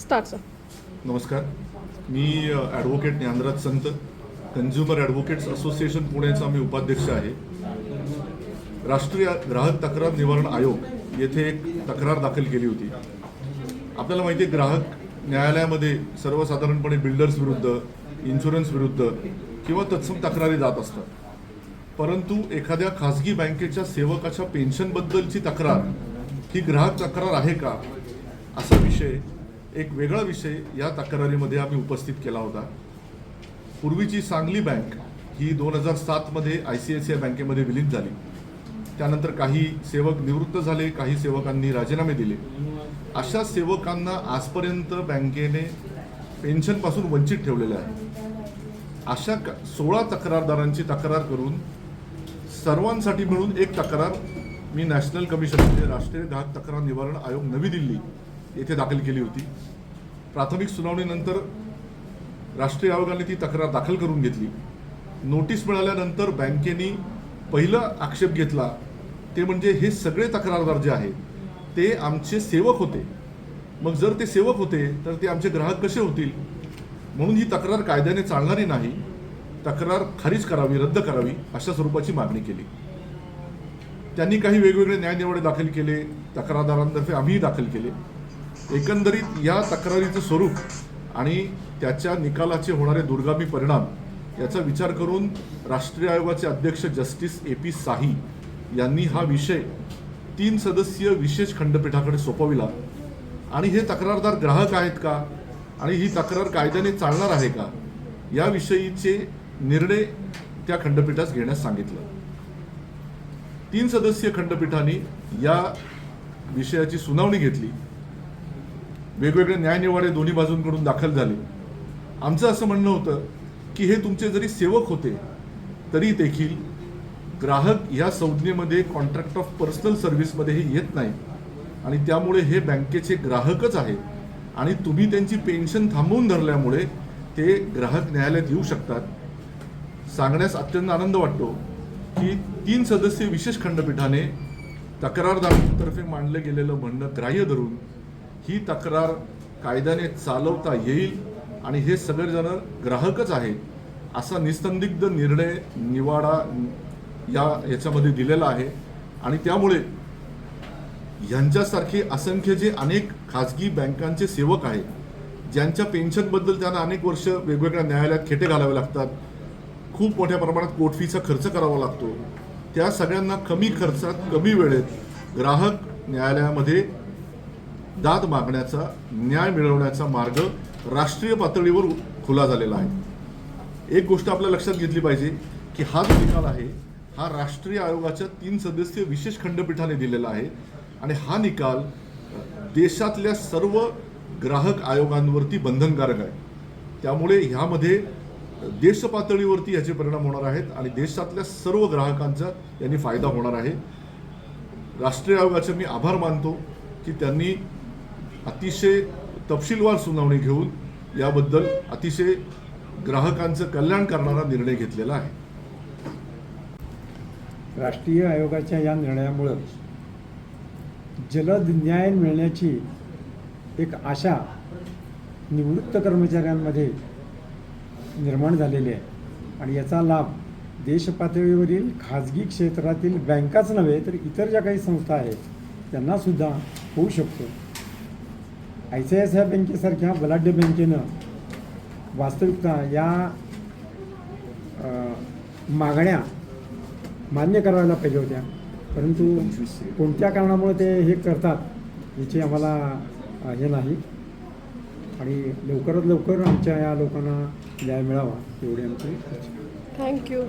Start नमस्कार. मी advocate Dnyanraj संत consumer advocates association पुण्याचा मी उपाध्यक्ष आहे. राष्ट्रीय ग्राहक तक्रार निवारण आयोग येथे एक तक्रार दाखल केली होती. आपल्याला माहिती आहे ग्राहक न्यायालयामध्ये सर्वसाधारणपणे बिल्डर्स विरुद्ध इन्शुरन्स विरुद्ध किंवा तत्सम तक्रारी जात असतात. परंतु एखाद्या खाजगी बँकेच्या सेवकाच्या पेन्शनबद्दलची तक्रार ही ग्राहक तक्रार आहे का? असा विषय एक वेगळा विषय या तक्रारीमध्ये आम्ही उपस्थित केला होता. पूर्वीची सांगली बँक ही दोन हजार सातमध्ये I C I C I बँकेमध्ये विलीन झाली. त्यानंतर काही सेवक निवृत्त झाले काही सेवकांनी राजीनामे दिले. अशा सेवकांना आजपर्यंत बँकेने पेन्शनपासून वंचित ठेवलेले आहे. अशा क- सोळा तक्रारदारांची तक्रार करून सर्वांसाठी मिळून एक तक्रार मी नॅशनल कमिशन म्हणजे राष्ट्रीय ग्राहक तक्रार निवारण आयोग नवी दिल्ली येथे दाखल केली होती. प्राथमिक सुनावणीनंतर राष्ट्रीय आयोगाने ती तक्रार दाखल करून घेतली. नोटीस मिळाल्यानंतर बँकेने पहिला आक्षेप घेतला. ते म्हणजे हे सगळे तक्रारदार जे आहेत ते आमचे सेवक होते. मग जर ते सेवक होते तर ते आमचे ग्राहक कसे होतील? म्हणून ही तक्रार कायद्याने चालणारी नाही. तक्रार खारीज करावी रद्द करावी अशा स्वरूपाची मागणी केली. त्यांनी काही वेगवेगळे न्यायनिवाडे दाखल केले तक्रारदारांतर्फे आम्हीही दाखल केले. एकंदरीत या तक्रारीचं स्वरूप आणि त्याच्या निकालाचे होणारे दुर्गामी परिणाम याचा विचार करून राष्ट्रीय आयोगाचे अध्यक्ष जस्टिस ए पी साही यांनी हा विषय तीन सदस्यीय विशेष खंडपीठाकडे सोपविला. आणि हे तक्रारदार ग्राहक आहेत का? आणि ही तक्रार कायद्याने चालणार आहे का? याविषयीचे निर्णय त्या खंडपीठास घेण्यास सांगितलं. तीन सदस्यीय खंडपीठाने या विषयाची सुनावणी घेतली. वेगवेगळे न्यायनिवाडे दोन्ही बाजूंकडून दाखल झाले. आमचं असं म्हणणं होतं की हे तुमचे जरी सेवक होते तरी देखील ग्राहक या संज्ञेमध्ये कॉन्ट्रॅक्ट ऑफ पर्सनल सर्व्हिसमध्ये हे येत नाही. आणि त्यामुळे हे बँकेचे ग्राहकच आहेत. आणि तुम्ही त्यांची पेन्शन थांबवून धरल्यामुळे ते ग्राहक न्यायालयात येऊ शकतात. सांगण्यास अत्यंत आनंद वाटतो की तीन सदस्यीय विशेष खंडपीठाने तक्रारदारांतर्फे मांडलं गेलेलं म्हणणं ग्राह्य धरून ही तक्रार कायद्याने चालवता येईल आणि हे सगळेजण ग्राहकच आहेत असा निसंदिग्ध निर्णय निवाडा या याच्यामध्ये दिलेला आहे. आणि त्यामुळे ह्यांच्यासारखे असंख्य जे अनेक खाजगी बँकांचे सेवक आहेत ज्यांच्या पेन्शनबद्दल त्यांना अनेक वर्ष वेगवेगळ्या न्यायालयात खेटे घालावे लागतात खूप मोठ्या प्रमाणात कोर्ट फीचा खर्च करावा लागतो. त्या सगळ्यांना कमी खर्चात कमी वेळेत ग्राहक न्यायालयामध्ये दाद मागण्याचा न्याय मिळवण्याचा मार्ग राष्ट्रीय पातळीवर खुला झालेला आहे. एक गोष्ट आपल्या लक्षात घेतली पाहिजे की हा जो निकाल आहे हा राष्ट्रीय आयोगाच्या तीन सदस्यीय विशेष खंडपीठाने दिलेला आहे आणि हा निकाल देशातल्या सर्व ग्राहक आयोगांवरती बंधनकारक आहे. त्यामुळे ह्यामध्ये देश पातळीवरती याचे परिणाम होणार आहेत आणि देशातल्या सर्व ग्राहकांचा यांनी फायदा होणार आहे. राष्ट्रीय आयोगाचे मी आभार मानतो की त्यांनी अतिशय तपशीलवार सुनावणी घेऊन याबद्दल अतिशय ग्राहकांचं कल्याण करणारा निर्णय घेतलेला आहे. राष्ट्रीय आयोगाच्या या निर्णयामुळं जलद न्याय मिळण्याची एक आशा निवृत्त कर्मचाऱ्यांमध्ये निर्माण झालेली आहे. आणि याचा लाभ देशपातळीवरील खाजगी क्षेत्रातील बँकाच नव्हे तर इतर ज्या काही संस्था आहेत त्यांनासुद्धा होऊ शकतो. I C I C I बँकेसारख्या बलाढ्य बँकेनं वास्तविकता या मागण्या मान्य करायला पाहिजे होत्या. परंतु कोणत्या कारणामुळे ते हे करतात याची आम्हाला हे नाही. आणि लवकरात लवकर आमच्या या लोकांना न्याय मिळावा एवढी आमची थँक्यू.